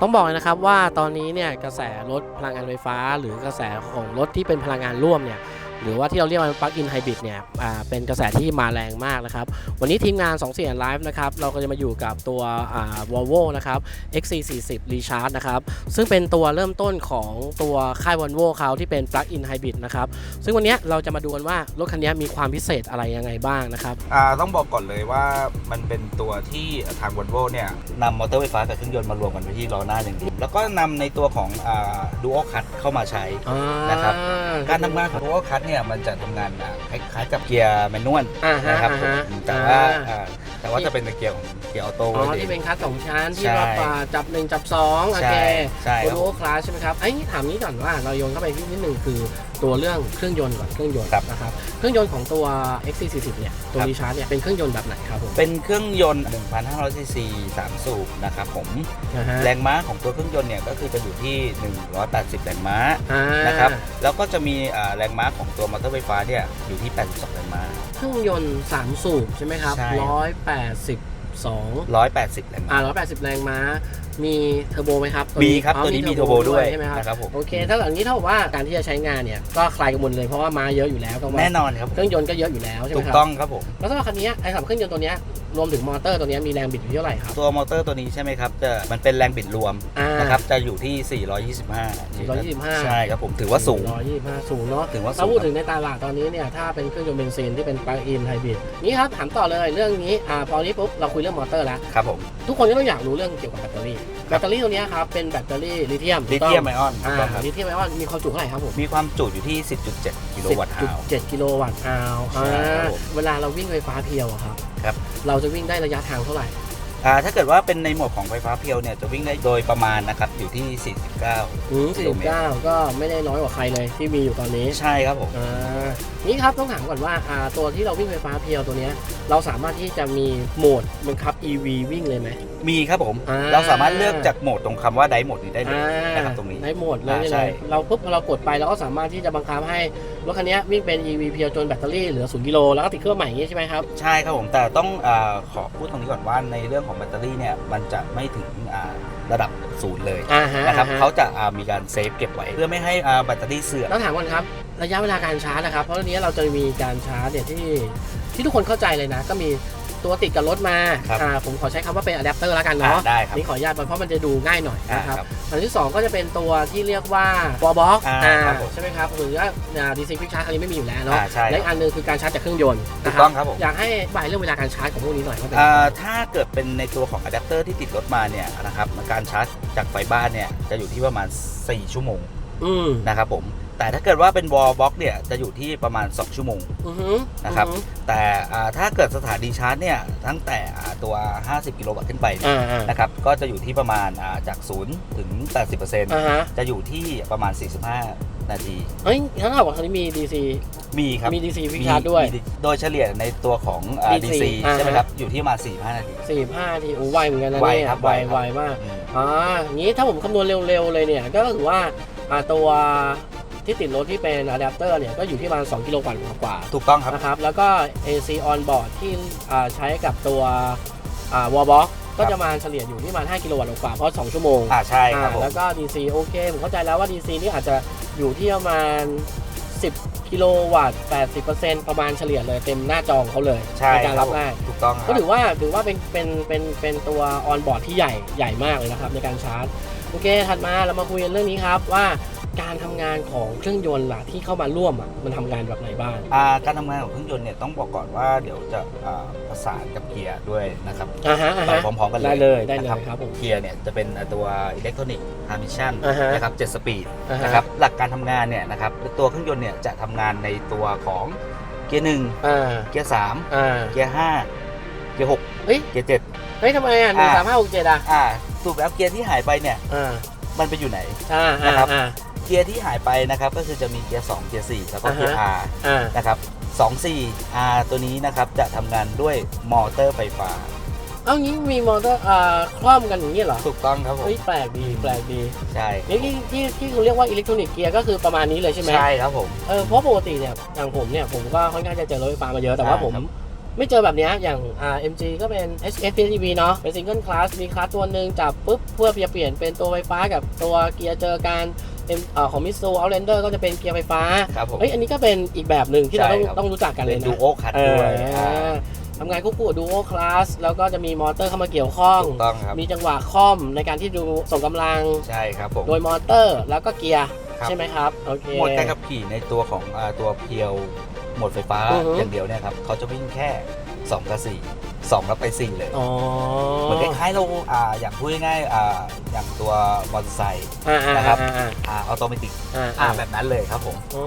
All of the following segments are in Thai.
ต้องบอกเลยนะครับว่าตอนนี้เนี่ยกระแสรถพลังงานไฟฟ้า หรือกระแสของรถที่เป็นพลังงานร่วมเนี่ย หรือว่าที่เราเรียกว่า plug in hybrid เนี่ยอ่าเป็นกระแสที่มาแรงมากนะครับ วันนี้ทีมงาน2 4 n Live นะครับ เราก็จะมาอยู่กับตัวอ่า Volvo นะครับ XC40 Recharge นะครับ ซึ่งเป็นตัวเริ่มต้นของตัวค่าย Volvo เขาที่เป็น plug in hybrid นะครับ ซึ่งวันนี้เราจะมาดูกันว่ารถคันนี้มีความพิเศษอะไรยังไงบ้างนะครับอ่าต้องบอกก่อนเลยว่ามันเป็นตัวที่ทาง Volvo เนี่ยนำมอเตอร์ไฟฟ้ากับเครื่องยนต์มารวมกันไว้ที่ล้อหน้าอย่างเดียวแล้วก็นำในตัวของอ่า Dual Cut เข้ามาใช้นะครับการทำงานของ Dual Cut เนี่ยมันจะทำงานอ่าคล้ายๆกับเกียร์แมนนวลอ่าฮะนะครับอ่าฮะผมแต่ว่าอ่า อ่า แต่ว่าจะเป็นในเกียร์ของเกียร์ออโต้อ๋อไว้เอที่งเป็นคัสสองชั้นที่ใช่ว่าอ่าจับ1จับ2โอเคใช่ใช่ครับโอคลาสใช่ไหมครับไอ้นี่ถามนี้ก่อนว่าเราโยนเข้าไปที่นิดหนึ่งคือตัวเรื่องเครื่องยนต์ก่อนเครื่องยนต์ครับนะครับเครื่องยนต์ของตัว XC40 เนี่ยตัวครับรีชาร์จเนี่ยเป็นเครื่องยนต์แบบไหนครับผมเป็นเครื่องยนต์ 1,500ซีซี3สูบนะครับผมนะฮะแรงม้าของตัวเครื่องยนต์เนี่ยก็คือจะอยู่ที่ 180 แรงม้าอ่านะครับแล้วก็จะมีอ่าแรงม้าของตัวมอเตอร์ไฟฟ้าเนี่ยอยู่ที่ 82 แรงม้าเครื่องยนต์3สูบใช่ไหมครับใช่182 180แรงม้า อ่า180 แรงม้า มีเทอร์โบไหมครับมีครับตัวนี้มีเทอร์โบด้วยใช่ไหมครับนะครับผมโอเคถ้าแบบนี้เท่ากับว่าการที่จะใช้งานเนี่ยก็คลายกังวลเลยเพราะว่าม้าเยอะอยู่แล้วก็ว่าแน่นอนครับเครื่องยนต์ก็เยอะอยู่แล้วใช่ไหมถูกครับต้องครับผมแล้วสำหรับคันนี้ไอ้สำหรับเครื่องยนต์ตัวเนี้ยรวมถึงมอเตอร์ตัวเนี้ยมีแรงบิดอยู่ที่เท่าไหร่ครับ ตัวมอเตอร์ตัวนี้ใช่ไหมครับจะมันเป็นแรงบิดรวมอ่านะครับจะอยู่ที่ 425 425 ใช่ครับผมถือว่าสูง125 สูงเนาะถือว่าสูงถ้าพูดถึงในตลาดตอนนี้เนี่ยถ้าเป็นเครื่องยนต์เบนซินที่เป็นปลั๊กอินไฮบริดนี่ครับถามต่อเลยเรื่องนี้อ่าพอนี้ปุ๊บเราคุยเรื่องมอเตอร์แล้วครับผมทุกคนก็ต้องอยากรู้เรื่องเกี่ยวกับแบตเตอรี่แบตเตอรี่ตัวเนี้ยครับเป็นแบตเตอรี่ลิเธียมลิเธียมไอออนอ่าถูกต้องครับลิเธียมไอออนมีความจุเท่าไหร่ครับผมมีความจุอยู่ที่ 10.7 กิโลวัตต์ฮาว10.7กิโลวัตต์อาวอ่าใช่ครับผมเวลาเราวิ่งไฟฟ้าเพียวอะครับครับ เราจะวิ่งได้ระยะทางเท่าไหร่อ่าถ้าเกิดว่าเป็นในโหมดของไฟฟ้าเพียวเนี่ยจะวิ่งได้โดยประมาณนะครับอยู่ที่ 49อืมกิโลเมตร49 ก็ไม่ได้น้อยกว่าใครเลยที่มีอยู่ตอนนี้ใช่ครับผมอ่านี่ครับต้องถามก่อนว่าอ่าตัวที่เราวิ่งไฟฟ้าเพียวตัวเนี้ยเราสามารถที่จะมีโหมดบังคับ EV วิ่งเลยไหม มีครับผม อ่า เราสามารถเลือกจากโหมดตรงคำว่าไดโหมดนี้ได้เลยอ่านะครับตรงนี้ได้โหมดเลยอ่าได้ใช่เลยเราปุ๊บพอเรากดไปเราก็สามารถที่จะบังคับให้รถคันนี้วิ่งเป็น EV เพียวจนแบตเตอรี่เหลือ0กิโลแล้วก็ติดเครื่องใหม่อย่างนี้ใช่ไหมครับ ใช่ครับผม แต่ต้องอาขอพูดตรงนี้ก่อนว่าในเรื่องของแบตเตอรี่เนี่ยมันจะไม่ถึงอ่าระดับศูนย์เลยอ่าฮะนะครับอ่าฮะเขาจะอ่ามีการเซฟเก็บไว้ เพื่อไม่ให้อ่าแบตเตอรี่เสื่อมต้องถามก่อนครับ ระยะเวลาการชาร์จนะครับ เพราะทีนี้เราจะมีการชาร์จเนี่ยที่ที่ทุกคนเข้าใจเลยนะ ก็มี ตัวติดกับรถมาครับอ่าผมขอใช้คำว่าเป็นอะแดปเตอร์แล้วกันอ่าเนาะได้ครับนี่ขออนุญาตเพราะมันจะดูง่ายหน่อยอ่านะครับครับอันที่2ก็จะเป็นตัวที่เรียกว่าวอลบ็อกอ่าครับผมใช่ไหมครับหรือว่าดีซีฟิกชาร์จอันนี้ไม่มีอยู่แล้วเนาะอ่าใช่และอีกอันหนึงคือการชาร์จจากเครื่องยนต์ถูนะกคต้รัองครับผม อยากให้บายเรื่องเวลาการชาร์จของพวกนี้หน่อยว่าเป็นอ่าถ้าเกิดเป็นในตัวของอะแดปเตอร์ที่ติดรถมาเนี่ยนะครับการชาร์จจากไฟบ้านเนี่ยจะอยู่ที่ประมาณ 4 ชั่วโมงอืม นะครับผม แต่ถ้าเกิดว่าเป็นวอลบ็อกเนี่ยจะอยู่ที่ประมาณ 2 ชั่วโมงอือหือนะครับอือหือแต่อ่าถ้าเกิดสถานีชาร์จเนี่ยตั้งแต่อ่าตัว 50 กิโลวัตต์ขึ้นไปเนี่ยอ่าอ่านะครับก็จะอยู่ที่ประมาณอ่าจาก0ถึง 80%อ่าฮะจะอยู่ที่ประมาณ 45 นาทีเฮ้ยถ้าเราบอกคันนี้มี DC มีครับ มี DC ฟิกชาร์จด้วยมีโดยเฉลี่ยในตัวของอ่า DC DC อ่าใช่ไหมครับอยู่ที่ประมาณ45 นาที 45ทีโอ้ไวเหมือนกันนะไวเนี่ยครับไวไวครับไวมากอืมอ่างี้ถ้าผมคำนวณเร็วๆเลยเนี่ยก็ถือว่าอ่าตัว ที่ติดรถที่เป็นอะแดปเตอร์เนี่ยก็อยู่ที่ประมาณ 2 กิโลวัตต์กว่าถูกต้องครับๆนะครับ แล้วก็ AC on board ที่อ่าใช้กับตัวอ่าวอลบ็อกก็จะมาเฉลี่ยอยู่ที่ประมาณ 5 กิโลวัตต์กว่าๆเพราะ 2 ชั่วโมงอ่าใช่ครับอ่าผมแล้วก็ DC โอเค ผมเข้าใจแล้วว่า DC นี่อาจจะอยู่ที่ประมาณ 10 กิโลวัตต์80%ประมาณเฉลี่ยเลยเต็มหน้าจอของเขาเลยใช่ในการครัรับบผมได้ถูกต้องคก็รับถือว่าถือว่าเป็นเป็นเป็นเป็นตัวออนบอร์ดที่ใหญ่ใหญ่มากเลยนะครับในการชาร์จ โอเค ถัดมาเรามาคุยกันเรื่องนี้ครับว่า การทำงานของเครื่องยนต์ล่ะที่เข้ามาร่วมอะมันทำงานแบบไหนบ้าง อ่าการทำงานของเครื่องยนต์เนี่ยต้องบอกก่อนว่าเดี๋ยวจะอ่าประสานกับเกียร์ด้วยนะครับอ่าฮะอ่าไปฮะพร้อมๆกันเลยได้เลยได้เลยนะครับผม เกียร์เนี่ยจะเป็นตัวอิเล็กทรอนิกส์ทาร์มิชันอ่าฮะ นะครับ7สปีดอ่าฮะนะครับหลักการทำงานเนี่ยนะครับตัวเครื่องยนต์เนี่ยจะทำงานในตัวของเกียร์หนึ่งอ่าเกียร์สามอ่าเกียร์ห้าเกียร์หกเฮ้ยเกียร์เจ็ด เฮ้ยทำไมอะหนึ่งสามห้าหกเจ็ดอะอ่าสูบแล้วเกียร์ที่หายไปเนี่ยอ่ามันไปอยู่ไหน อ่าอ่านะครับ อ่า เกียร์ที่หายไปนะครับก็คือจะมีเกียร์2เกียร์4แล้วก็เกียร์อ่า R ฮะอ่า นะครับ2 4 R ตัวนี้นะครับจะทำงานด้วยมอเตอร์ไฟฟ้า เอางี้มีมอเตอร์อ่าคล่อมกันอย่างนี้เหรอถูกต้องครับผมเฮ้ยแปลกดีแปลกดีใช่นี่ที่ที่ที่คุณเรียกว่าอิเล็กทรอนิกส์เกียร์ก็คือประมาณนี้เลยใช่ไหมใช่ครับผม เออเพราะปกติเนี่ยอย่างผมเนี่ยผมก็ค่อนข้างจะเจอรถไฟฟ้ามาเยอะแต่ว่าอ่าผม ครับ ไม่เจอแบบเนี้ยอย่างอ่า MG ก็เป็น HS PHEV เนาะเป็นซิงเกิลคลาสมีคลาสตัวหนึ่งจับปุ๊บเพื่อจะเปลี่ยนเป็นตัวไฟฟ้ากับตัวเกียร์เจอกัน เอ็มอ่าของมิสูเอาเลนเดอร์ก็จะเป็นเกียร์ไฟฟ้าครับผมเฮ้ยอันนี้ก็เป็นอีกแบบหนึ่งที่เราต้องใช่ครับ ต้องรู้จักกันเลเป็ยนนะดูโอคัทเอด้วยอทำงานควบคู่กับดูโอคลาสแล้วก็จะมีมอเตอร์เข้ามาเกี่ยวข้อง ถูกต้องครับ มีจังหวะคอมในการที่ดูส่งกำลัง ใช่ครับผม โดยมอเตอร์แล้วก็เกียร์ครับ ใช่ไหมครับโอเค โหมดการขับขี่ในตัวของอ่าตัวเพียวโหมดไฟฟ้าอือฮึ อย่างเดียวเนี่ยครับเขาจะวิ่งแค่ 2 กับ4 2 แล้วไป 4 เลยอ๋อเหมือนคล้ายๆเราอ่าอย่างพูดง่ายๆอ่าอย่างตัวมอเตอร์ไซค์อ่าอ่านะครับอ่าอ่าอ่าออโตเมติกอ่าอ่าอ่าแบบนั้นเลยครับผมอ๋อ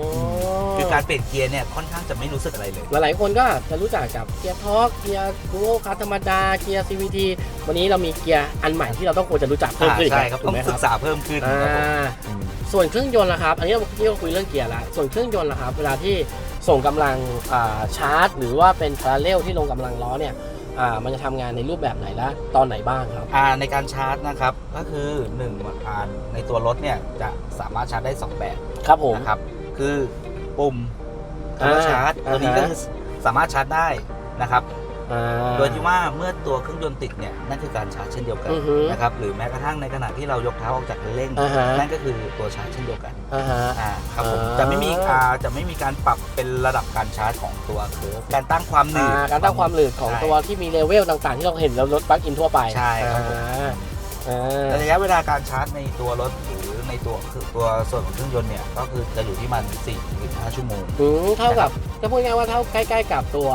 คือการเปลี่ยนเกียร์เนี่ยค่อนข้างจะไม่รู้สึกอะไรเลย หลายๆคนก็จะรู้จักกับเกียร์ทอร์กเกียร์ดูโอคาธรรมดาเกียร์ CVT วันนี้เรามีเกียร์อันใหม่ที่เราต้องควรจะรู้จักเพิ่มอ่าขึ้นอีกใช่ครับถูต้อกงไหมคศึรับกษาเพิ่มขึ้นอ่ครับผมาอืมส่วนเครื่องยนต์ล่ะครับ อันนี้เราที่เราคุยเรื่องเกียร์แล้วส่วนเครื่องยนต์ล่ะครับ เวลาที่ส่งกำลังอ่าชาร์จ หรือว่าเป็นพาราเรลที่ลงกำลังล้อเนี่ย อ่ามันจะทำงานในรูปแบบไหนและตอนไหนบ้างครับอ่าในการชาร์จนะครับก็คือ1อ่าในตัวรถเนี่ยจะสามารถชาร์จได้ 2 แบบครับผมนะครับคือปุ่มคำว่าอ่าชาร์จตัวนี้อ่าฮะก็คือสามารถชาร์จได้นะครับ อ่า โดยที่ว่าเมื่อตัวเครื่องยนต์ติดเนี่ยนั่นคือการชาร์จเช่นเดียวกันอือฮึนะครับหรือแม้กระทั่งในขณะที่เรายกเท้าออกจากคันเร่ง อ่าฮะ นั่นก็คือตัวชาร์จเช่นเดียวกันอ่าฮะ อ่าครับผมอ่า จะไม่มีอ่าจะไม่มีการปรับเป็นระดับการชาร์จของตัวเคอร์ฟการตั้งความหนืดอ่าการตั้งความหนืดของใช่ตัวที่มีเลเวลต่างๆ ที่เราเห็นแล้วรถปลั๊กอินทั่วไปใช่ครับผม อ่าอ่าระยะเวลาการชาร์จในตัวรถหรือในตัวคือตัวส่วนของเครื่องยนต์เนี่ยก็คือจะอยู่ที่มัน4ถึง5ชั่วโมง อืมเท่ากับจะพูดง่ายๆว่าเท่าใกล้ ๆ กับตัว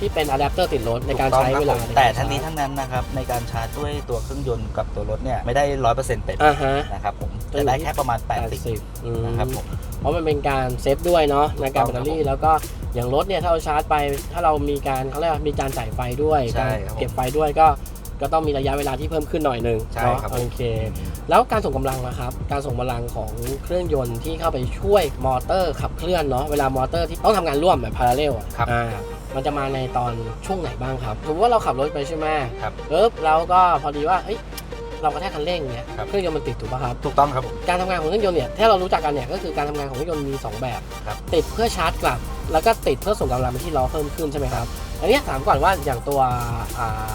ที่เป็นอะแดปเตอร์ติดรถในการใช้เวลาถูกต้องครับผมในแต่กรทั้งนี้ทั้งนั้นนะครับ ในการชาร์จด้วยตัวเครื่องยนต์กับตัวรถเนี่ย ไม่ได้ร้อยเปอร์เซ็นต์เต็มอ่าฮะนะครับผมจะอยู่จะได้ที่แค่ประมาณ 80 80อืมนะครับผมเพราะมันเป็นการเซฟด้วยเนาะในการถูแบตกต้องเตอรี่แล้วก็อย่างรถเนี่ยถ้าเราชาร์จไป ถ้าเรามีการเขาเรียกว่ามีการจ่ายไฟด้วยใช่การครับผมเก็บไฟด้วยก็ก็ต้องมีระยะเวลาที่เพิ่มขึ้นหน่อยหนึงใช่เนาะครับโอเค แล้วการส่งกำลังนะครับ การส่งกำลังของเครื่องยนต์ที่เข้าไปช่วยมอเตอร์ขับเคลื่อนเนาะเวลามอเตอร์ที่ต้องทำงานร่วมแบบพาราเรลอะครับอ่า มันจะมาในตอนช่วงไหนบ้างครับสมมติว่าเราขับรถไปใช่ไหมครับปึ๊บเราก็พอดีว่าเฮ้ยเรากระแทกคันเร่งเนี่ยครับเครื่องยนต์มันติดถูกป่ะครับถูกต้องครับผมการทำงานของเครื่องยนต์เนี่ยถ้าเรารู้จักกันเนี่ยก็คือการทำงานของเครื่องยนต์มี 2 แบบครับติดเพื่อชาร์จกลับ แล้วก็ติดเพื่อส่งกำลังไปที่ล้อเพิ่มขึ้นใช่ไหมครับอันเนี้ยถามก่อนว่าอย่างตัวอ่า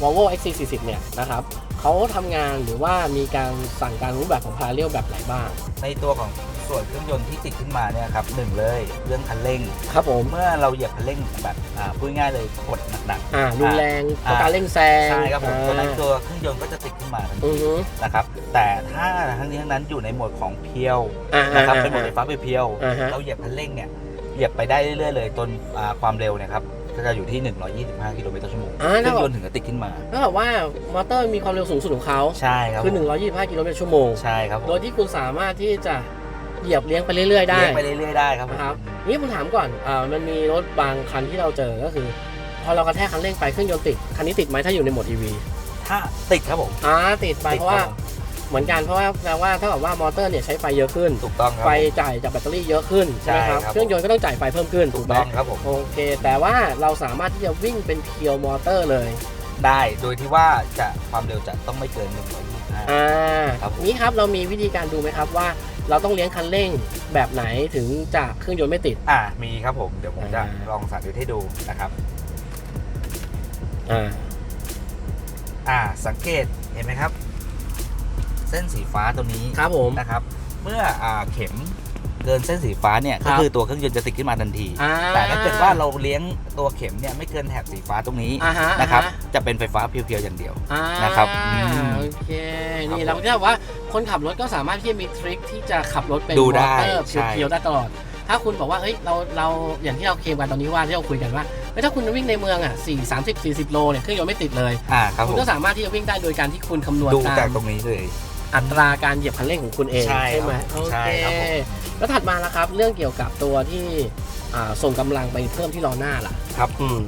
Volvo XC40 เนี่ยนะครับ เขาทำงานหรือว่ามีการสั่งการรูปแบบของพาราเรลแบบไหนบ้าง ในตัวของส่วนเครื่องยนต์ที่ติดขึ้นมาเนี่ยครับหนึ่งเลยเรื่องคันเร่ง ครับผม เมื่อเราเหยียบคันเร่งแบบอ่าพูดง่ายๆเลยกดหนัก อ่ารุนแรงอ่าต้องการเร่งแซๆงใช่ครับผมตัวนั้นอ่าตัวเครื่องยนต์ก็จะติดขึ้นมาทันอืทีอฮึนะครับ แต่ถ้าทั้งนี้ทั้งนั้นอยู่ในโหมดของเพียวอ่านะครับอ่าเป็นโหมดไฟฟ้าเพียว อ่าฮะ เราเหยียบคันเร่งเนี่ยเหยียบไปได้เรื่อยๆเลยจนอ่าความเร็วเนี่ยครับ ก็จะอยู่ที่ 125 กิโลเมตรต่อชั่วโมงอ่าเครื่ถ้าองบยอกนต์ถึงจะติดขึ้นมาถ้าบอกว่ามอเตอร์มีความเร็วสูงสุดของเขาใช่ครับคือผม125 กิโลเมตรชั่วโมง ใช่ครับผมโดยที่คุณสามารถที่จะเหยียบเลี้ยงไปเรื่อย ๆ ได้เลี้ยงไปเรื่อยๆได้ครับผม นะครับนี่ผมถามก่อนอ่ามันมีรถบางคันที่เราเจอก็คือ พอเรากระแทกคันเร่งไปเครื่องยนต์ติดคันนี้ติดไหมถ้าอยู่ในโหมด EV ถ้าติดครับผม อ่าติดไปติดเพราะว่าครับผม เหมือนกันเพราะว่าแปลว่าถ้ากับว่ามอเตอร์เนี่ยใช้ไฟเยอะขึ้น ถูกต้องครับ ไฟผมจ่ายจากแบตเตอรี่เยอะขึ้นใช่ไหมครับ ใช่ครับ เครื่องยนต์ก็ต้องจ่ายไฟเพิ่มขึ้นถูถูกกไหมต้องครับผมโอเค แต่ว่าเราสามารถที่จะวิ่งเป็นเพียวมอเตอร์เลย ได้โดยที่ว่าจะความเร็วจะต้องไม่เกิน 125 อ่าครับผม นี้ครับเรามีวิธีการดูไหมครับว่า เราต้องเลี้ยงคันเร่งแบบไหนถึงจะเครื่องยนต์ไม่ติด อ่ามีครับผม เดี๋ยวผมจะอ่า ลองสาธิตให้ดูนะครับ อ่า อ่าสังเกตเห็นไหมครับ เส้นสีฟ้าตัวนี้ครับผมนะครับ เมื่ออ่าเข็มเกินเส้นสีฟ้าเนี่ยครัก็บคือตัวเครื่องยนต์จะติดขึ้นมาทันทีอ่าแต่ถ้าเกิดว่าเราเลี้ยงตัวเข็มเนี่ยไม่เกินแถบสีฟ้าตรงนี้อ่าฮะนะครับอ่าฮะจะเป็นไฟฟ้าเพียวๆอย่างเดียวอ่านะครับอืมโอเคครับนี่เราก็จะบอกว่าคนขับรถก็สามารถที่จะมีทริคที่จะขับรถเป็นดูมได้อเตอร์ใช่เพียวๆได้ตลอดถ้าคุณบอกว่าเฮ้ยเราเราอย่างที่เราเคลมกันตอนนี้ว่าที่เราคุยกันว่าเฮ้ยถ้าคุณวิ่งในเมืองอะ4 30 40โลเนี่ยเครื่องยนต์ไม่ติดเลยอ่าครับคุผณมก็สามารถที่จะวิ่งได้โดยการที่คุณคำนวณดูตาจากมตรงนี้เลย อัตราการเหยียบคันเร่งของคุณเองใช่ครับไหมโอใช่เคครับผม แล้วถัดมาแล้วครับ เรื่องเกี่ยวกับตัวที่อ่าส่งกำลังไปเพิ่มที่ล้อหน้าล่ะ ครับอืม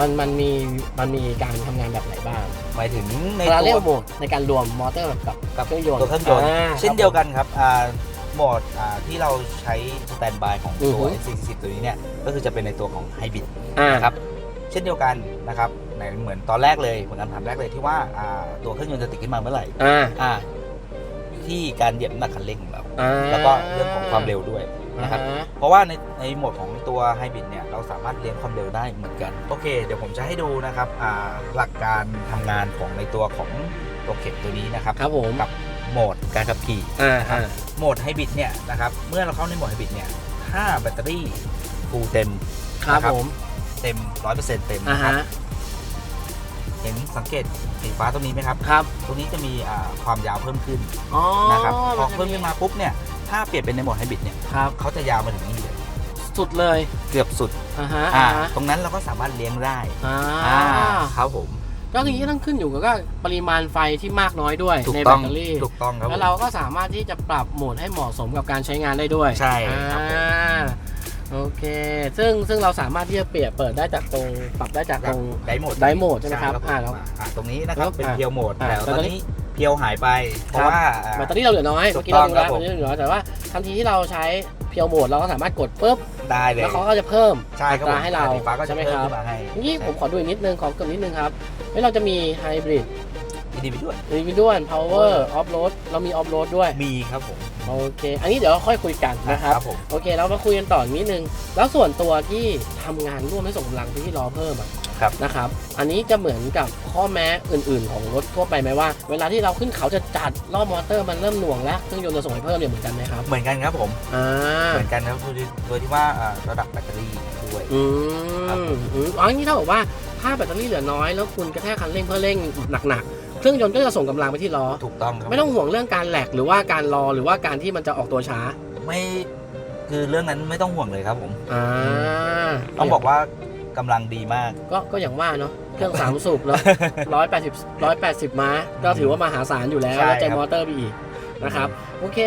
มันมันมีมันมีการทำงานแบบไหนบ้างหมายถึงในพาราเรตัลวโหมดในการรวมมอเตอร์กับกับเครื่องยนต์ตัวเครื่องยนต์า เช่นเดียวกันครับอ่าโหมดอ่าที่เราใช้สแตนบายของอือตัฮึ ว S40 ตัวนี้เนี่ยก็คือจะเป็นในตัวของไฮบริด อ่า นะครับเช่นเดียวกันนะครับ ในเหมือนตอนแรกเลยเหมือนคำถามแรกเลยที่ว่าอ่าตัวเครื่องยนต์จะติดขึ้นมาเมื่อไหร่อ่าอ่าที่การเหยียบน้ำหนักคันเร่งของเรา อ่าแล้วก็เรื่องของความเร็วด้วยนะครับ อ่าฮะเพราะว่าในในโหมดของตัวไฮบริดเนี่ยเราสามารถเลี้ยงความเร็วได้เหมือนกัน โอเค เดี๋ยวผมจะให้ดูนะครับอ่าหลักการทำงานของในตัวของตัวเข็มตัวนี้นะครับครับผมกับโหมดการขับขี่ อ่านะครับอ่าโหมดไฮบริดเนี่ยนะครับเมื่อเราเข้าในโหมดไฮบริดเนี่ยถ้าแบตเตอรี่ฟูลเต็ม ครับนะครับผมเต็ม100%เต็มอ่านะครับฮะ เห็นสังเกตสีฟ้าตรงนี้ไหมครับ ครับ ตรงนี้จะมีอ่าความยาวเพิ่มขึ้นอ๋อนะครับพอจะเพิ่มขึ้นมาปุ๊บเนี่ยถ้าเปลี่ยนเป็นในโหมดไฮบริดเนี่ยครับ เขาจะยาวมาถึงนี่เลยสุดเลยเกือบสุดอ่าฮะอ่าอ่าฮะตรงนั้นเราก็สามารถเลี้ยงได้อ่าอ่าครับผมก็คือนี้ต้องขึ้นอยู่กับก็ปริมาณไฟที่มากน้อยด้วยถูกในต้แบองตเตอรี่ ถูกต้องครับผแล้วมเราก็สามารถที่จะปรับโหมดให้เหมาะสมกับการใช้งานได้ด้วยใช่ครับผม อ่า โอเค ซึ่งซึ่งเราสามารถที่จะเปลี่ยนเปิดได้จากตรงปรับได้จากตรง ไดโหมดไดโหมดใช่ไหมครับผมอ่าแล้วอ่าตรงนี้นะครับเป็นอ่าเพียวโหมดอ่าแต่แต่ตตออนนนี้นี้เพียวหายไป เพราะว่าอ่าแบตเตอรี่เราเหลือน้อยถูเมื่อกกี้เราดูต้แล้องวครับผมแบตเตอรี่เหลือน้อยแต่ว่าทันทีที่เราใช้เพียวโหมดเราก็สามารถกดปุ๊บได้เลยแล้วเขาก็จะเพิ่มใช่ครับอัตราให้เราสีฟ้าก็ใช่จะไหมเพิ่มครับขึ้นมาให้นี่ผมขอดูอีกนิดนึงขอเกินนิดนึงครับเฮ้ยเราจะมีไฮบริดยินดีไปด้วยรีวิดวนพาวเวอร์ออฟโรดเรามีออฟโรดด้วยมีครับผม โอเค อันนี้เดี๋ยวค่อยคุยกันนะครับผม โอเคเรามาคุยกันต่ออีกนิดนึง แล้วส่วนตัวที่ทำงานร่วมให้ส่งกำลังไปที่ล้อเพิ่มอะครับ นะครับ อันนี้จะเหมือนกับข้อแม้อื่น ๆ ของรถทั่วไปไหมว่า เวลาที่เราขึ้นเขาจะจัดรอบมอเตอร์มันเริ่มหน่วงแล้วเครื่องยนต์จะส่งให้เพิ่มเนี่ยเหมือนกันไหมครับ เหมือนกันครับผม อ่า เหมือนกันครับโดยโดยที่ว่าอ่าระดับแบตเตอรี่ด้วย อืครับมผม อืมอ๋ออย่างนี้เท่ากับว่าถ้าแบตเตอรี่เหลือน้อยแล้วคุณกระแทกคันเร่งเพื่อเร่งหนักๆ เครื่องยนต์ก็จะส่งกำลังไปที่ล้อ ถูกต้องครับไม่ต้องห่วงเรื่องการแหลกหรือว่าการรอหรือว่าการที่มันจะออกตัวช้าไม่คือเรื่องนั้นไม่ต้องห่วงเลยครับผมอ่าต้องบอกว่ากำลังดีมาก ก็ก็อย่างว่าเนาะเครื่องสามสูบเนาะร้อยแปดสิบร้อยแปดสิบม้า ก็ถือว่ามหาศาลอยู่แล้วใช่แล้วใจครับ มอเตอร์ไปอีกนะครับ โอเค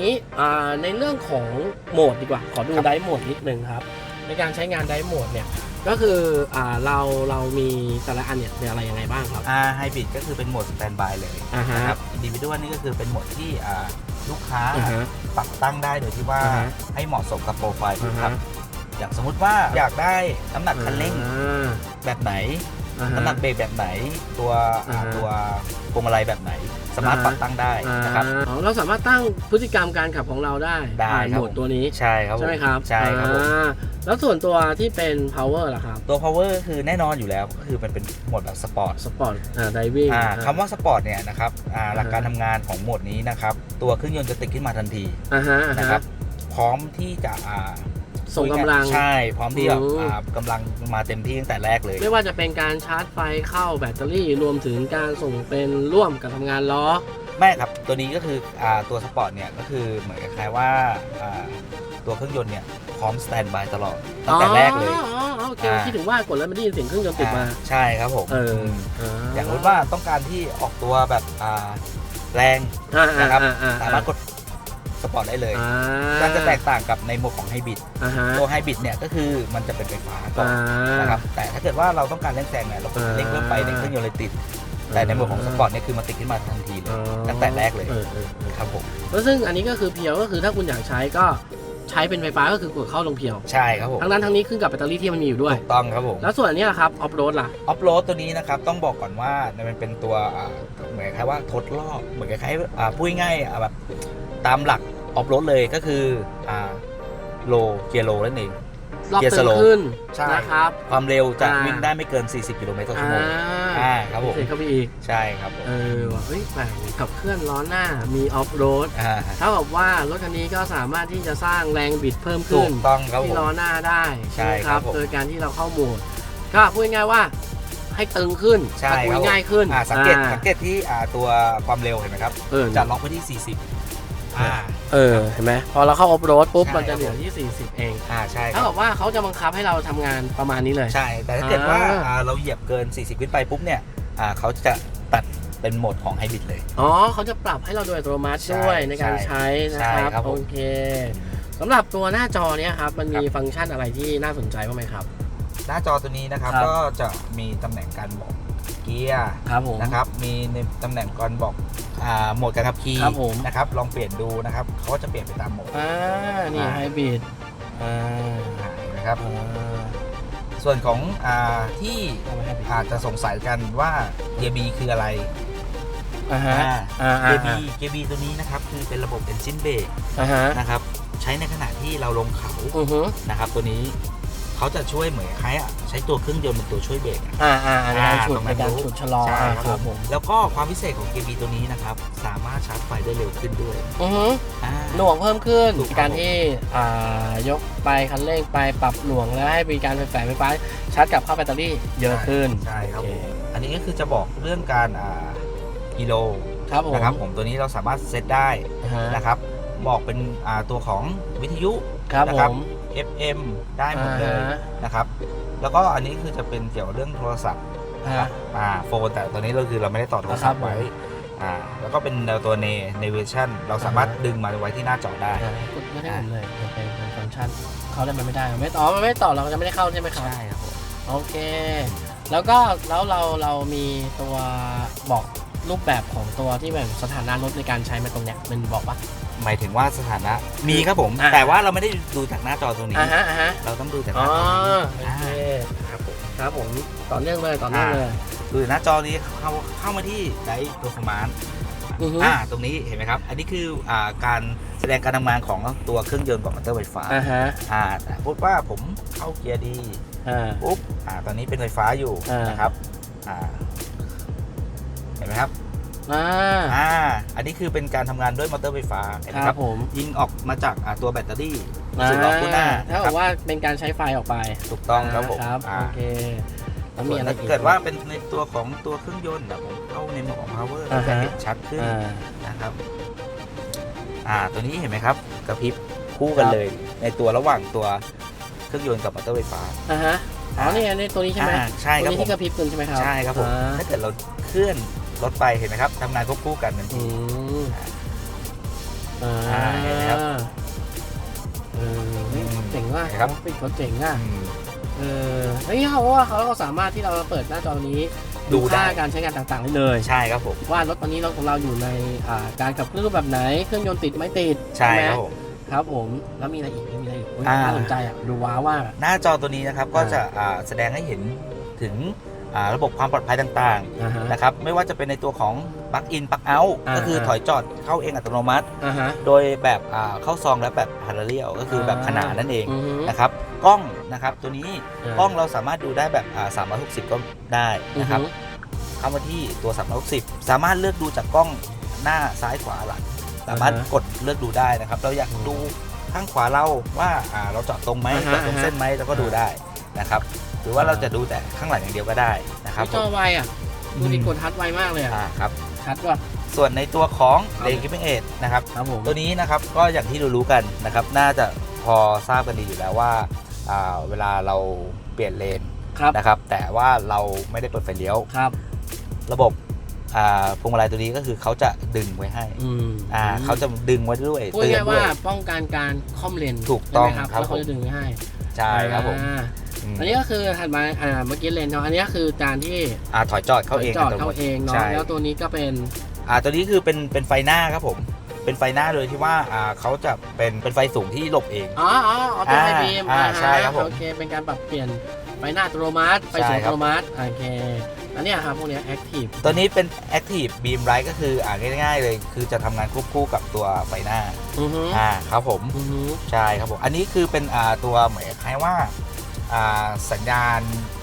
นี้อ่าในเรื่องของโหมดดีกว่า ขอดูไดโหมดนิดนึงครับ ในการใช้งานไดโหมดเนี่ย ก็คืออ่าเราเรามีแต่ละอันเนี่ยเป็นอะไรยังไงบ้างครับ อ่าไฮบริดก็คือเป็นโหมดสแตนบายเลยอ่าฮะนะครับอินดิวิดวนี่ก็คือเป็นโหมดที่อ่าลูกค้าอ่าฮะ ปรับตั้งได้โดยที่ว่าอ่าฮะ ให้เหมาะสมกับโปรไฟล์อ่าคฮะรับอย่างสมมุติว่าอยากได้น้ำหนักคันเร่งอ่า แบบไหน อ่าฮะน้ำหนักเบรกแบบไหน ตัวอ่าอ่าฮะ ตัวพวงมาลัยแบบไหน สามารถอ่าฮะปรับตั้งได้นะครับอ่าเราสามารถตั้งพฤติกรรมการขับของเราได้ได้ผ่านครับ โหมดตัวนี้ใช่ครับผใช่ไหมครับใช่ครับผม อ่าแล้วส่วนตัวที่เป็น power ล่ะครับตัว power คือแน่นอนอยู่แล้วก็คือมันเป็นโหมดแบบสปอร์ตสปอร์ตอ่า diving อ่าอ่าคำว่าสปอร์ตเนี่ยนะครับอ่าอ่าฮะหลักการทำงานของโหมดนี้นะครับ ตัวเครื่องยนต์จะติดขึ้นมาทันทีอ่าฮะอ่านะคฮะรับ พร้อมที่จะอ่า ส่งกำลัง ใช่ พร้อมที่จะอืม อ่ากำลังมาเต็มที่ตั้งแต่แรกเลย ไม่ว่าจะเป็นการชาร์จไฟเข้าแบตเตอรี่รวมถึงการส่งเป็นร่วมกับทำงานล้อแม่ครับ ตัวนี้ก็คืออ่าตัวสปอร์ตเนี่ยก็คือเหมือนกับคล้ายๆว่าอ่าตัวเครื่องยนต์เนี่ยพร้อมสแตนบายตลอดตั้งแต่แรกเลย อ๋ออ๋อโอเคอ่า คิดถึงว่ากดแล้วมันได้ยินเสียงเครื่องยนต์ติดมา อ่ใช่ครับผมเออมอ่าอย่างสมมติว่าต้องการที่ออกตัวแบบอ่าแรงอ่าอ่านะครับอ่าอ่าสามารถกด สปอร์ตได้เลยอ่าก็จะแตกต่างกับในโหมดของไฮบริดอ่าฮะตัวไฮบริดเนี่ยก็คือมันจะเป็นไฟฟ้าก่อนอ่า นะครับแต่ถ้าเกิดว่าเราต้องการเร่งแซงเนี่ยเรากดเร่งเพิ่มไปในเครื่องยนต์เลยติด แต่ในโหมดของสปอร์ตเนี่ยคือมันติดขึ้นมาทันทีเลยอ๋อตั้งแต่แรกเลยออออเออครับผมแล้วซึ่งอันนี้ก็คือเพียวก็คือถ้าคุณอยากใช้ก็ใช้เป็นไฟฟ้าก็คือกดเข้าลงเพียว ใช่ครับผมทั้งนั้นทั้งนี้ขึ้นกับแบตเตอรี่ที่มันมีอยู่ด้วยถูกต้องครับผม แล้วส่วนอันนี้ล่ะครับออฟโรดล่ะ ออฟโรดตัวนี้นะครับต้องบอกก่อนว่ามันเป็นตัวอ่าเหมือนคล้ายๆว่าทดรอบเหมือนคล้ายๆอ่าพูดง่ายๆอ่าแบบ ตามหลักออฟโรดเลยก็คืออ่าโลเกียร์โลนั่นเอง รอบเกียร์ตึง slow ขึ้นใช่ นะครับความเร็วจะอ่าวิ่งได้ไม่เกิน 40 กิโลเมตรต่อชั่วอ่าโมงอ่าครับผมเสร็จเข้าไปอีก ใช่ครับผมเออว่ะเฮ้ยแปลกขับเคลื่อนล้อหน้ามีออฟโรดอ่าเท่ากับว่ารถคันนี้ก็สามารถที่จะสร้างแรงบิดเพิ่มถูขึ้น กต้องครับผที่ม ล้อหน้าได้ใช่ไหมครับผมโดยการที่เราเข้าโหมดก็พูดง่ายๆว่าให้ตึงขึ้นใช่ตะกุครัยบผม ง่ายขึ้นอ่าสังเกตอ่าสังเกตที่อ่าตัวความเร็วเห็นไหมครับเออ จะล็อกไว้ที่ 40 อ่าเออเห็นไหมพอเราเข้าออฟโรดปุ๊บใช่มันจะครับเหลือที่ 40 เองอ่าใช่คเท่ารักับบว่าเขาจะบังคับให้เราทำงานประมาณนี้เลย ใช่ แต่ถ้าเกิดว่าอ่า อ่าเราเหยียบเกิน 40 ขึ้นไปปุ๊บเนี่ยอ่าเขาจะตัดเป็นโหมดของไฮบริดเลย อ๋อเขาจะปรับให้เราโดยอัตโนมัติใช่ด้วยในการใช้นะใช่ครับครับผมโอเคสำหรับตัวหน้าจอเนี้ยครับมันมีฟังก์ชันอะไรที่น่าสนใจบ้างไหมครับ หน้าจอตัวนี้นะครับครับ ก็จะมีตำแหน่งการบอก เกียร์ครับผมนะครับมีในตำแหน่งการบอกอ่าโหมดการขับขี่ครับผมนะครับลองเปลี่ยนดูนะครับเขาก็จะเปลี่ยนไปตามโหมดอ่านี่อ่าไฮบริดอ่าอ่าเห็นะครับอ่าส่วนของอ่าที่เอามาให้บิดอาจจะสงสัยกันว่าเกียร์บีคืออะไรอ่าฮะอ่าอ่าอ่าเกียร์บีเกียร์บีตัวนี้นะครับคือเป็นระบบ Engine Brake อ่าฮะนะครับใช้ช้ในขณะที่เราลงเขาอือฮึนะครับตัวนี้ เขาจะช่วยเหมือนคล้ายๆอะใช้ตัวเครื่องยนต์เป็นตัวช่วยเบรกอะอ่าอ่าในการอ่าฉุดตรงในนั้นการรู้ฉุดชะลอใช่อ่าครับครับผมแล้วก็ความพิเศษของ KB ตัวนี้นะครับ สามารถชาร์จไฟได้เร็วขึ้นด้วยอือฮึอ่าหน่วงเพิ่มขึ้นถูกครับการที่อ่ายกไปคันเร่งไปปรับหน่วงแล้วให้มีการไฟฟ้าไฟฟ้าชาร์จกลับเข้าแบตเตอรี่เยอะขึ้นใช่ครับโอผเมอันนี้ก็คือจะบอกเรื่องการอ่ากิโลครับผมนะครับผมตัวนี้เราสามารถเซตได้อ่าฮะนะครับบอกเป็นอ่าตัวของวิทยุครับนะผครับม FM ได้หมดเลยอ่าฮะ นะครับ แล้วก็อันนี้คือจะเป็นเกี่ยวกับเรื่องโทรศัพท์นะครับอ่าโฟนแต่ตอนนี้เราคือเราไม่ได้ต่อโทรศัพท์ครับผมไว้อ่าแล้วก็เป็นตัวเนเนเวชั่นเราสามารถอ่าฮะ ดึงมาไว้ที่หน้าจอได้ อ่ากดไม่ได้หมดเลยมันเป็นเป็นฟังก์ชันเขาได้มันไม่ได้มันไม่ต่อมันไม่ต่อเราก็จะไม่ได้เข้าใช่ไหมครับ ใช่ครับผมโอเค แล้วก็แล้วเราเรามีตัวบอก รูปแบบของตัวที่แบบสถานะรถในการใช้มาตรงเนี้ยมันบอกว่า หมายถึงว่าสถานะมีครับผม อ่าแต่ว่าเราไม่ได้ดูจากหน้าจอตรงนี้ อ่าฮะอ่าฮะเราต้องดูจากหอ๋อน้าจอนี้โอเคครับผมครับผมต่อเนื่องเลยต่อเนื่องเลยดูจากหน้าจอนี้เข้าเข้ามาที่ไดร์เพอร์ฟอร์มานซ์อือฮึอ่าตรงนี้เห็นไหมครับ อันนี้คืออ่าการแสดงการทำงานของตัวเครื่องยนต์กับมอเตอร์ไฟฟ้าอ่าฮะอ่าแต่พูดว่าผมเข้าเกียร์ดีอ่า ปุ๊บอ่าตอนนี้เป็นไฟฟ้าอยู่อ่าน นะครับอ่าเห็น ไหมครับอ่าอ่าอันนี้คือเป็นการทำงานด้วยมอเตอร์ไฟฟ้าเห็นไหมคครัรับบผมยิงออกมาจากอ่าตัวแบตเตอรี่อ่าซึ่งออกคู่หน้าถ้านะบครัอบกว่าเป็นการใช้ไฟออกไปถูกต้องครับผมครับอ่า โอเคแล้วส่มีวนอะไรถ้าอีกเกิดว่าเป็นในตัวของตัวเครื่องยนต์นะผมเข้าในโหมดของ power อ่าจะฮะ เห็นชัดขึ้นอ่า นะครับ อ่า ตัวนี้เห็นไหมครับกระพริบคู่กันครับ เลย ในตัวระหว่างตัวเครื่องยนต์กับมอเตอร์ไฟฟ้าอ่าฮะอ๋อนี่ไงนี่ตัวนี้ใช่ไหมอ่าใช่ครับตัวนี้ผมที่กระพริบกันใช่ไหมครับใช่ครับผมอ่าถ้าเกิดเราเคลื่อน รถไปเห็นไหมครับทำงานควบคู่กันทันอืทีมอ่าอ่าเห็นไหมครับเออเฮ้ยอืมเจ๋งว่ะเห็นไหมครับปิดเขาเจ๋งอะอืมเออเฮ้ยเขาว่าเขาก็สามารถที่เราเปิดหน้าจอนี้ดูได้ค่าการใช้งานต่างๆได้เลยใช่ครับผมว่ารถตอนนี้รถของเราอยู่ในอ่าการขับเคลื่อนรูปแบบไหนเครื่องยนต์ติดไม่ติดใช่ไหมครับผมครับผมแล้วมีอะไรอีกมีอะไรอีกอุ๊ยอ่าน่าสนใจอะดูว้าวว่ากอะหน้าจอตัวนี้นะครับก็จะอ่าแสดงให้เห็นถึงอ่า ระบบความปลอดภัยต่างอ่าฮะ ๆนะครับไม่ว่าจะเป็นในตัวของปลั๊กอินปลั๊กเอาท์อ่าก็คือถอยจอดเข้าเองอัตโนมัติ อ่าฮะ โดยแบบอ่าเข้าซองและแบบพาราเรียลก็คือแบบขนานนั่นเองอือฮึนะครับกล้องนะครับตัวนี้ากล้องเราสามารถดูได้แบบอ่า360 ก็ได้อือนะครับฮึเข้ามาที่ตัว 360 สามารถเลือกดูจากกล้องหน้าซ้ายขวาหลังสามารถกดเลือกดูได้นะครับ เราอยากดูข้างขวาเราว่าอ่าเราจอดตรงไหมจอดตรงเส้นไหมแล้วก็ดูได้นะครับห รือว่าเราจะดูแต่ข้างหลังอย่างเดียวก็ได้นะครับนี่จอไวอะดูดิกดทัดไวมากเลยอะอ่าครับชัดว่ะส่วนในตัวของครับเลนกิ p เ n งเนะครับครับผมตัวนี้นะครับก็อย่างที่รู้ๆกันนะครับ น่าจะพอทราบกันดีอยู่แล้วว่าอ่าเวลาเราเปลี่ยนเลนครับนะครับ แต่ว่าเราไม่ได้เปิดไฟเลี้ยวครับระบบอ่าพวงมาลัยตัวนี้ก็คือเขาจะดึงไว้ให้อืมอ่าเขาจะดึงไว้ด้วยพูดเตือนง่ายๆด้ว่าวยป้องกันการค่อมเลนถูกต้องใช่ไหมครับแล้วเขาผมจะดึงไว้ให้ ใช่ครับผม อ่าอืมอันนี้ก็คือถัดมาอ่าเมื่อกี้เลนเนาะอันนี้ก็คือการที่อ่าถอยจอดเข้าเองจอดตโนเข้ามัติเองเนาะใช่แล้วตัวนี้ก็เป็นอ่าตัวนี้คือเป็นเป็นไฟหน้าครับผมเป็นไฟหน้าโดยที่ว่าอ่าเขาจะเป็นเป็นไฟสูงที่หลบเองอ๋ออ๋อออโต้ไฟบีมอ่าใช่ครับผมโอเคเป็นการปรับเปลี่ยนไฟหน้าอัตโนมัติไฟสูงใช่อัครับตโนมัติโอเคอันเนี้ยครับพวกเนี้แอคทีฟตัวนี้เป็น Active Beam Light ก็คืออ่าง่ายๆเลย คือจะทำงานควบคู่กับตัวไฟหน้าอือฮึอ่าครับผมอือฮึใช่ครับผมอันนี้คือเป็นอ่าตัวเหมือนคล้ายว่าอ่า สัญญาณ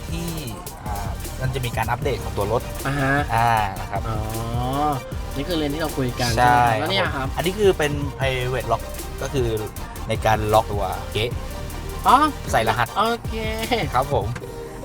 ที่อ่ามันจะมีการอัปเดตของตัวรถอ่าฮะอ่านะครับอ๋อ นี่คือเลนที่เราคุยกันใช่ไหมแล้วเนี่ยครับ อันนี้คือเป็น private lock ก็คือในการล็อกตัวเก๊ะอ๋อ ใส่รหัส โอเค ครับผม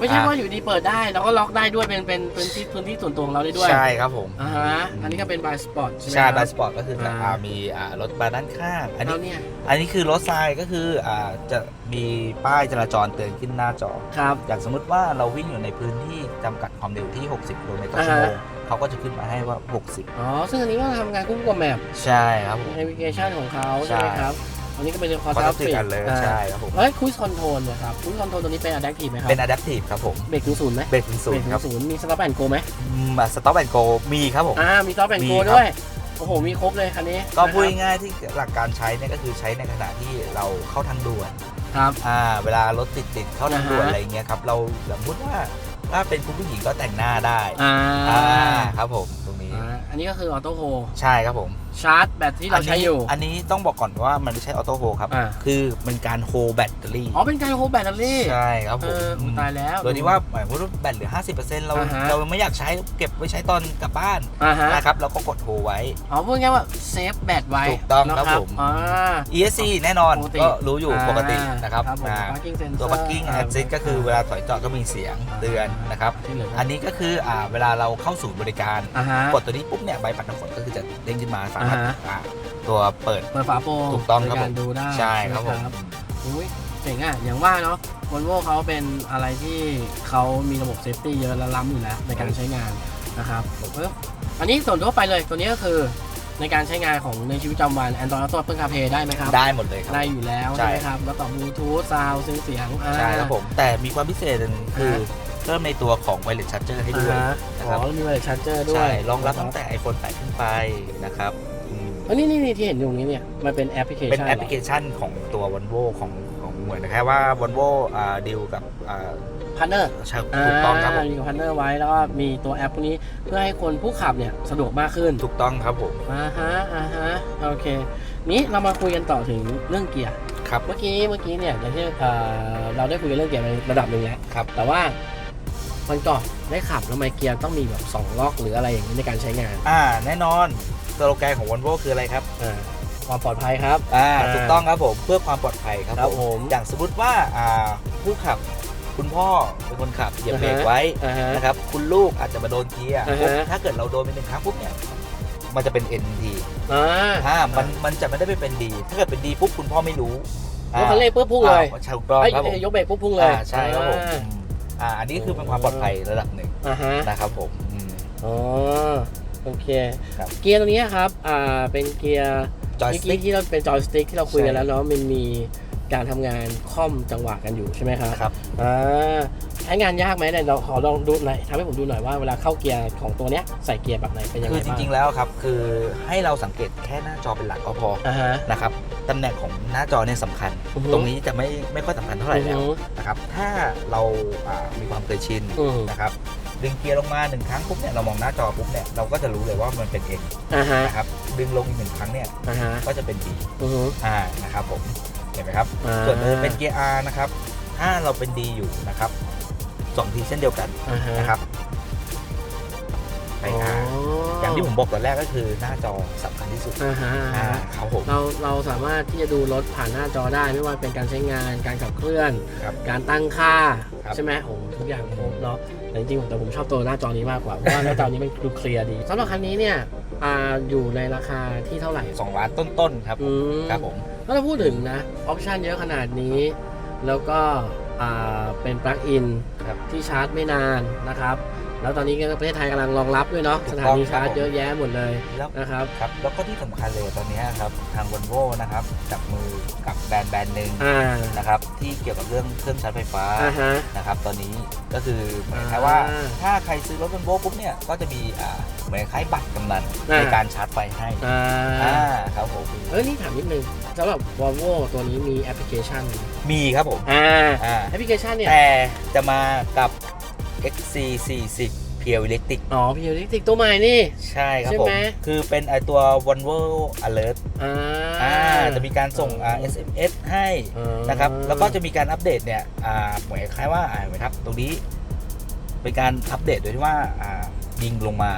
ไม่ใช่อ่าว่าอยู่ดีเปิดได้แล้วก็ล็อกได้ด้วยเป็นเป็นพื้นที่พื้นที่ส่วนตัวของเราได้ด้วยใช่ครับผมอ่าฮะอันนี้ก็เป็นบายสปอร์ตใช่ไหมใช่ครับบาสปอร์ตก็คือจะอ่าอ่ามีอ่ารถมาด้านข้างอันแล้นี้วเนี่ยอันนี้คือรถทรายก็คืออ่าจะมีป้ายจราจรเตือนขึ้นหน้าจอ ครับ อย่างสมมติว่าเราวิ่งอยู่ในพื้นที่จำกัดความเร็วที่ 60กิโลเมตรต่อชั่วโมงอ่าฮะ เขาก็จะขึ้นมาให้ว่า อ๋อซึ่งอันนี้ก็ทำงานคู่กับแมป60 ใช่ครับผมแนวิเกชันของเขาใช่ไหมใช่ครับ อันนี้ก็เป็นคอร์เขาทจะติดกันเลยใช่ครับผมเฮ้ยคุยคอนโทรลเนี่ยครับคุยคอนโทรลตัวนี้เป็นอะแดปทีฟไหมครับ เป็น adaptive ครับผม เบรกถึงศูนย์ไหมเบรกถึงศูเบรนกย์ถึครับงศูนย์มีสต็อปแอนโกไหมมาสต็อปแอนโกมีครับผม อ่า มีสต็อปแอนมีโกครับด้วย โอ้โห มีครบเลยคันนี้ ก็พูดนะครับง่ายๆที่หลักการใช้เนี่ยก็คือใช้ในขณะที่เราเข้าทางด่วน ครับ อ่า เวลารถติดติดๆเข้าทางด่วนอ่าฮะอะไรเงี้ยครับ เราสมมติว่าถ้าเป็นคุณผู้หญิงก็แต่งหน้าได้ อ่าอ่าครับผมตรงนี้อ่าอันนี้ก็คือออโต้โฮใช่ครับผมอ ชาร์จแบตที่เราใช้อยู่ อันนี้ต้องบอกก่อนว่ามันไม่ใช่ออโต้โฮครับ อ่า คือเป็นการโฮแบตเตอรี่ อ๋อเป็นการโฮแบตเตอรี่ ใช่ครับผเอมออุ๊ยตายแล้วโดยที่ว่าหมายความว่าแบตเหลือ 50%เราอ่าฮะ เราไม่อยากใช้เก็บไว้ใช้ตอนกลับบ้านอ่าฮะนะครับเราก็กดโฮไว้ อ๋อพูดง่ายๆว่าเซฟแบตไว้ถูกต้องนะครับผม อ่า ESC แน่นอนปกติก็รู้อยู่ปกตินะครับครับผมอ่า parking sensor ตัว parking assist ก็คือเวลาถอยจอดก็มีเสียงเตือนนะครับ ที่เหลืออันนี้ก็คืออ่าเวลาเราเข้าสู่บริการ อ่าฮะกดตัวนี้ปุ๊บเนี่ยใบปัดน้ำฝนก็คือจะเด้งขึ้นมาสามารถอ่าฮะ อ่าตัวเปิด เปิดฝาโปรงถูกต้องครับในผการมดูได้ใช่ครับผมอุ้ยเจ๋งอะ อย่างว่าเนาะวอลโวเขาเป็นอะไรที่เขามีระบบเซฟตี้เยอะและล้ำอยู่แล้วในการใช้งานนะครับเอออันนี้ส่วนทั่วไปเลย ตัวนี้ก็คือในการใช้งานของในชีวิตประจำวัน Android Auto Apple CarPlay ได้ไหมครับได้หมดเลยครับ ได้อยู่แล้วใช่ ใช่ไหมครับ แล้วต่อบลูทูธซาวด์เสียงอ่า ใช่ครับผม แต่มีความพิเศษหนึ่งคือฮะ เพิ่มในตัวของ wireless charger ให้ด้วยอ่าฮะนะอ๋ครับอแล้วมี wireless charger ด้วใช่ยรองรับตั้งแต่ iPhone 8 ขึ้นไปนะครับ อืมอันนี้นี่นี่ที่เห็นอยู่ตรงนี้เนี่ยมันเป็นแอปพลิเคชันเป็นแอปพลิเคชันของตัว Volvo ของของเหมือนแค่ว่า Volvo อ่าดีลกับอ่าพาร์เนอร์ใช่ถูกต้องครับผมมีพาร์เนอร์ไว้แล้วก็มีตัวแอปพวกนี้เพื่อให้คนผู้ขับเนี่ยสะดวกมากขึ้น ถูกต้องครับผมอ่าฮะอ่าฮะโอเค นี้เรามาคุยกันต่อถึงเรื่องเกียร์ครับเมื่อกี้เมื่อกี้เนี่ยอย่างที่เอ่อเราได้คุยกันเรื่องเกียร์ในระดับหนึ่งแล้วครับ แต่ว่ามันก่อนได้ขับแล้วทำไมเกียร์ต้องมีแบบสองล็อกหรืออะไรอย่างนี้ในการใช้งาน อ่าแน่นอน สโลแกนของ Volvo คืออะไรครับอ่าความปลอดภัยครับ อ่าอ่าถูกต้องครับผมเพื่อความปลอดภัยครับครับผม อย่างสมมติว่าอ่าผู้ขับคุณพ่อเป็นคนขับเหยียบเบรกไว้อ่าฮะ นะครับคุณลูกอาจจะมาโดนเกียร์อ่าฮะ ปุ๊บถ้าเกิดเราโดนไปหนึ่งครั้งปุ๊บเนี่ยมันจะเป็น N ทีอ่าถ้ามันมันจะไม่ได้ไปเป็นดี ถ้าเกิดเป็นดีปุ๊บคุณพ่อไม่รู้ยกคันเร่งปุ๊บพุ่งเลยอ่าถูกต้องเอ้ยครับผมยกเบรกปุ๊บพุ่งเลยอ่าใช่ครับผมอ่าอืมอ่าอันนี้คือเป็นความปลอดภัยระดับหนึ่งอ่าฮะนะครับผมอืม อ๋อ โอเค ครับเกียร์ตัวนี้ครับ อ่า เป็นเกียร์จอยเมื่อสกี้ติ๊กที่เราเป็นจอยสติ๊กที่เราคุยกันใช่แล้วเนาะ มันมีการทำงานค่อมจังหวะกันอยู่ใช่ไหมครับ ครับ อ่า ใช้งานยากไหมเนี่ยเราขอลองดูหน่อยทำให้ผมดูหน่อยว่าเวลาเข้าเกียร์ของตัวเนี้ยใส่เกียร์แบบไหนเป็นยังไงคือจบ้างริงๆแล้วครับคือให้เราสังเกตแค่หน้าจอเป็นหลักก็พออ่าฮะ นะครับตำแหน่งของหน้าจอเนี่ยสำคัญ อือฮึ ตรงนี้จะไม่ไม่ค่อยสำคัญเท่าไหร่แล้วอือฮึนะครับถ้าเราอ่ามีความเคยชินอืมนะครับ ดึงเกียร์ลงมาหนึ่งครั้งปุ๊บเนี่ยเรามองหน้าจอปุ๊บเนี่ยเราก็จะรู้เลยว่ามันเป็น N อ่าฮะนะครับดึงลงอีกหนึ่งครั้งเนี่ยอ่าฮะก็จะเป็น D อือฮึ อ่านะครับผมเห็นไหมครับ อ่า ส่วนเออเป็นเกียร์ R นะครับถ้าเราเป็น D อยู่นะครับสองทีเช่นเดียวกันอ่าฮะนะครับไป R อย่างที่ผมบอกตอนแรกก็คือหน้าจอสำคัญที่สุดอ่าฮะอ่าอ่าฮะครับผม เราเราสามารถที่จะดูรถผ่านหน้าจอได้ไม่ว่าเป็นการใช้งานการขับเคลื่อน ครับ การตั้งค่าครับ ใช่ไหมโอ้โหทุกอย่างครบเนาะแต่จริงๆแต่ผมชอบตัวหน้าจอนี้มากกว่าเพราะว่าหน้าจอนี้มันดูเคลียร์ดีสำหรับคันนี้เนี่ยอ่าอยู่ในราคาที่เท่าไหร่สองล้านต้นๆครับอืมครับผมถ้าเราพูดถึงนะออปชันเยอะขนาดนี้ แล้วก็อ่าเป็นปลั๊กอินครับที่ชาร์จไม่นานนะครับ แล้วตอนนี้ก็ประเทศไทยกำลังรองรับด้วยเนาะถูสกถาต้องนีครับชาร์จผมเยอะแยะหมดเลยแล้วนะครับครับแล้วก็ที่สำคัญเลยตอนนี้ครับทาง v ันโวนะครับจับมือกับแบรนด์แบรนด์หนึ่งอ่านะครับที่เกี่ยวกับเรื่องเครื่องชาร์จไฟฟ้าอ่าฮะนะครับตอนนี้ก็คือเหมือนอ่าคล้ายว่าถ้าใครซื้อรถ v ันโวปุ๊บเนี่ยก็จะมีอ่าเหมือนคล้ายบัตรกำนันอ่าในการชาร์จไฟให้อ่าอ่าครับผมเออนี่ถามนิดนึงสำหรับ Volvo ตัวนี้มีแอปพลิเคชัน มีครับผมอ่าอ่าแอปพลิเคชันเนี่ยแต่จะมากับ XC40 p u r e Electric อ๋อพี่ยูนิติกตัวใหม่นี่ ใช่ครับใช่ผม ไหม คือเป็นไอตัว Volvo Alert อ่า อ่าจะมีการส่งอ่า SMS ให้อ่านะครับ แล้วก็จะมีการอัปเดตเนี่ยอ่าเหมือนคล้ายว่าอ่าเห็นไหมครับ ตรงนี้ เป็นการอัปเดตโดยที่ว่าอ่ายิงลงมา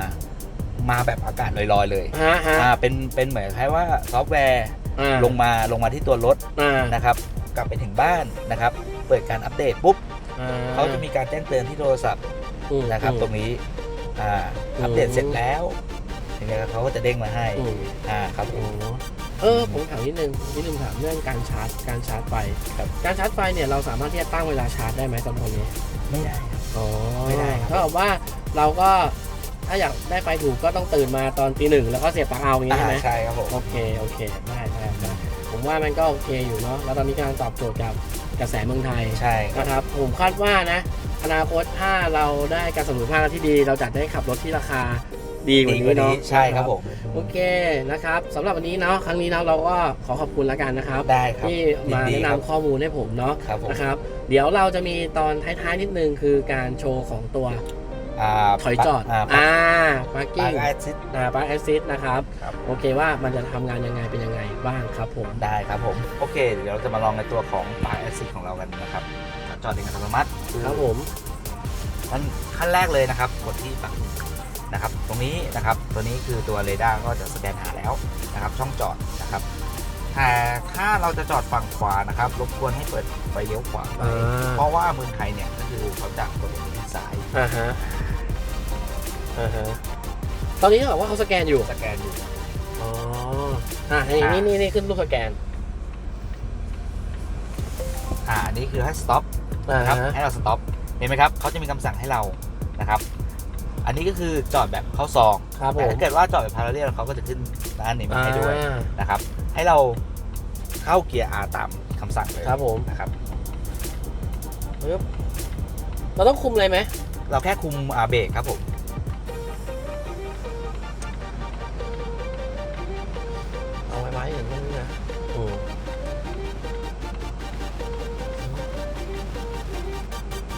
มาแบบอากาศลอยๆเลยฮะฮะอ่าเป็นเป็นเหมือนคล้ายว่าซอฟต์แวร์อ่าลงมาลงมาที่ตัวรถ อ่านะครับกลับไปถึงบ้านนะครับ เปิดการอัปเดตปุ๊บอ่ เขาจะมีการแจ้งเตือนที่โทรศัพท์อืมนะครับอืมตรงนี้อ่าอืมอัปเดตเสร็จแล้วทีนี้เขาก็จะเด้งมาให้อืมอ่าครับผอ๋มอเออผมถามนิดนึงนิดนึงถามเรื่องการชาร์จการชาร์จไฟครับการชาร์จไฟเนี่ยเราสามารถที่จะตั้งเวลาชาร์จได้ไหมสำหรับนี้ไม่ได้ครับอ๋อไม่ได้ครับเท่ากับว่าเราก็ถ้าอยากได้ไฟถูกก็ต้องตื่นมาตอนตีหนึ่งแล้วก็เสียบปลั๊กเอาอย่างนี้ใช่ไหมอ่าใช่ครับผมโอเคโอเคได้ได้ได้ผมว่ามันก็โอเคอยู่เนาะแล้วตอนนี้กำลังตอบโจทย์กับ กระแสเมืองไทยใช่ครับ นะครับผมคาดว่านะ อนาคตถ้าเราได้การสนับสนุนภาครัฐที่ดี เราจะได้ขับรถที่ราคาดีกว่าดีกนี้ว่าเนาะนี้ใช่ครับผม โอเคนะครับสำหรับวันนี้เนาะครั้งนี้เนาะเราก็ขอขอบคุณแล้วกันนะครับ ได้ครับที่มายิดีแนะครับนำข้อมูลให้ผมเนาะครับผมนะครับ เดี๋ยวเราจะมีตอนท้ายๆนิดนึงคือการโชว์ของตัวอ่า ถอยจอดอ่าอ่าพาร์ปากิ้งร์คแอซิสอ่าพาร์คแอซิสนะครับครับ โอเคว่ามันจะทำงานยังไงเป็นยังไงบ้างครับผมได้ครับผม โอเค เดี๋ยวเราจะมาลองในตัวของปาร์คแอซิสของเรากันนะครับจอดเองอัตโนมัติครับผมขั้นขั้นแรกเลยนะครับกดที่ปักนะครับ ตรงนี้นะครับ ตัวนี้คือตัวเรดาร์ก็จะสแกนหาแล้วนะครับ ช่องจอดนะครับแต่ถ้าเราจะจอดฝั่งขวานะครับ รบกวนให้เปิดไฟเลี้ยวขวาไว้อ่าเพราะว่าเมืองไทยเนี่ยก็คือเขาจะกดที่ซ้าย อ่าฮะอ่าฮะตอนนี้เขาบอกว่าเขาสแกนอยู่ สแกนอยู่ อ๋ออ่านี่อ่านี่นี่นี่นี่ขึ้นรูปสแกน อ่าอันนี้คือให้ stop อ่านะครับ ฮะ ให้เรา stop เห็นไหมครับเขาจะมีคำสั่งให้เรานะครับ อันนี้ก็คือจอดแบบเข้าซองครับผแต่มถ้าเกิดว่าจอดแบบพาราเรลเขาก็จะขึ้นด้านนี้มาให้ด้วยอ่านะครับ ให้เราเข้าเกียร์ R ตามคำสั่งเลยครับผมนะครับ ปึ๊บเราต้องคุมอะไรไหมเราแค่คุมอ่าเบรกครับผม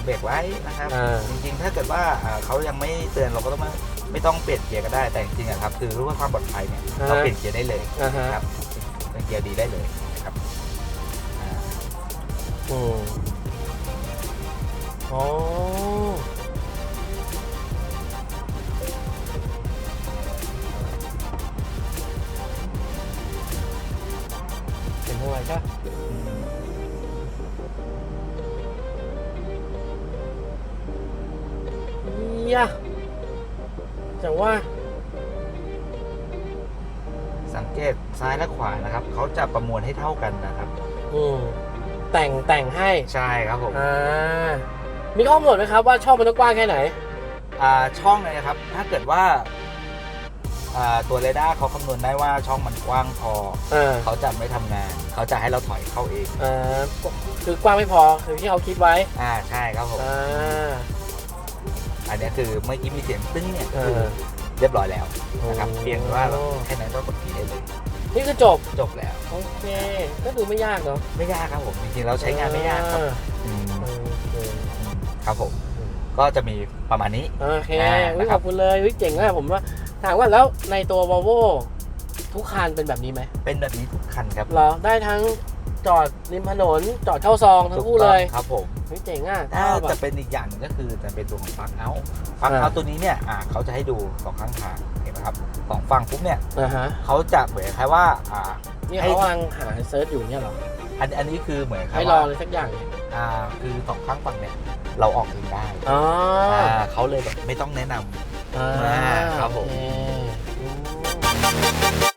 เบรกไว้นะครับ อ่า จริงๆ ถ้าเกิดว่าอ่าเขายังไม่เตือนเราก็ต้องไม่ไม่ต้องเปลี่ยนเกียร์ก็ได้แต่จริงๆอะครับคือรู้ว่าความปลอดภัยเนี่ยเราเปลี่ยนเกียร์ได้เลยอ่าฮะนะครับเป็นเกียร์ดีได้เลยนะครับอ่าอืมอ๋อเห็นทำไมใช่ ปะเหี้ยจังว่า สังเกตซ้ายและขวานะครับ เขาจะประมวลให้เท่ากันนะครับ อืมแต่งแต่งให้ใช่ครับผมอ่ามีข้อกำหนดไหมครับว่าช่องมันต้องกว้างแค่ไหน อ่าช่องเลยนะครับ ถ้าเกิดว่าอ่าตัวเรดาร์เขาคำนวณได้ว่าช่องมันกว้างพออ่าเขาจะไม่ทำงาน เขาจะให้เราถอยเข้าเองอ่าคือกว้างไม่พอคือที่เขาคิดไว้อ่าใช่ครับผม อ่า อันนี้คือเมื่อกี้มีเสียงตึ้งเนี่ยเออคือเรียบร้อยแล้วนะครับโอ้เพียงแต่ว่าเราแค่นั้นก็กดคีย์ได้เลยนี่คือจบจบแล้วโอเคก็ดูไม่ยากเนาะไม่ยากครับผมจริงๆเราใช้งานไม่ยากครับอ่อืมโอเคครับผมก็จะมีประมาณนี้โอเคอ่าวินะคขรัอบบคุณเลยวิเจ๋งมากผมว่าถามว่าแล้วในตัว Volvo ทุกคันเป็นแบบนี้ไหม เป็นแบบนี้ทุกคันครับ เหรอ ได้ทั้ง จอดริมถนน จอดเข้าซองทั้งคู่เลยถูกต้องครับผมวิเจ๋งอะถ้าชอบจะอะเป็นอีกอย่างหนึงก็คือจะเป็นตัวของปลั๊กเอาปลั๊กอ่าเอาตัวนี้เนี่ยอ่าเขาจะให้ดูสองข้างทางเห็นไหมครับสองฝั่งปุ๊บเนี่ยอ่าฮะเขาจะเหมือนคล้ายว่าอ่านี่ให้เขากำลังหาเซิร์ชอยู่เนี่ยเหรออันอันนี้คือเหมือนคล้าให้ยรอว่าเลยสักอย่างเนี่ยอ่าคือสองข้างฝั่งเนี่ยเราออกเองได้อ๋ออ่าเขาเลยแบบไม่ต้องแนะนำอ่าอ่าครับผมโอเคอืม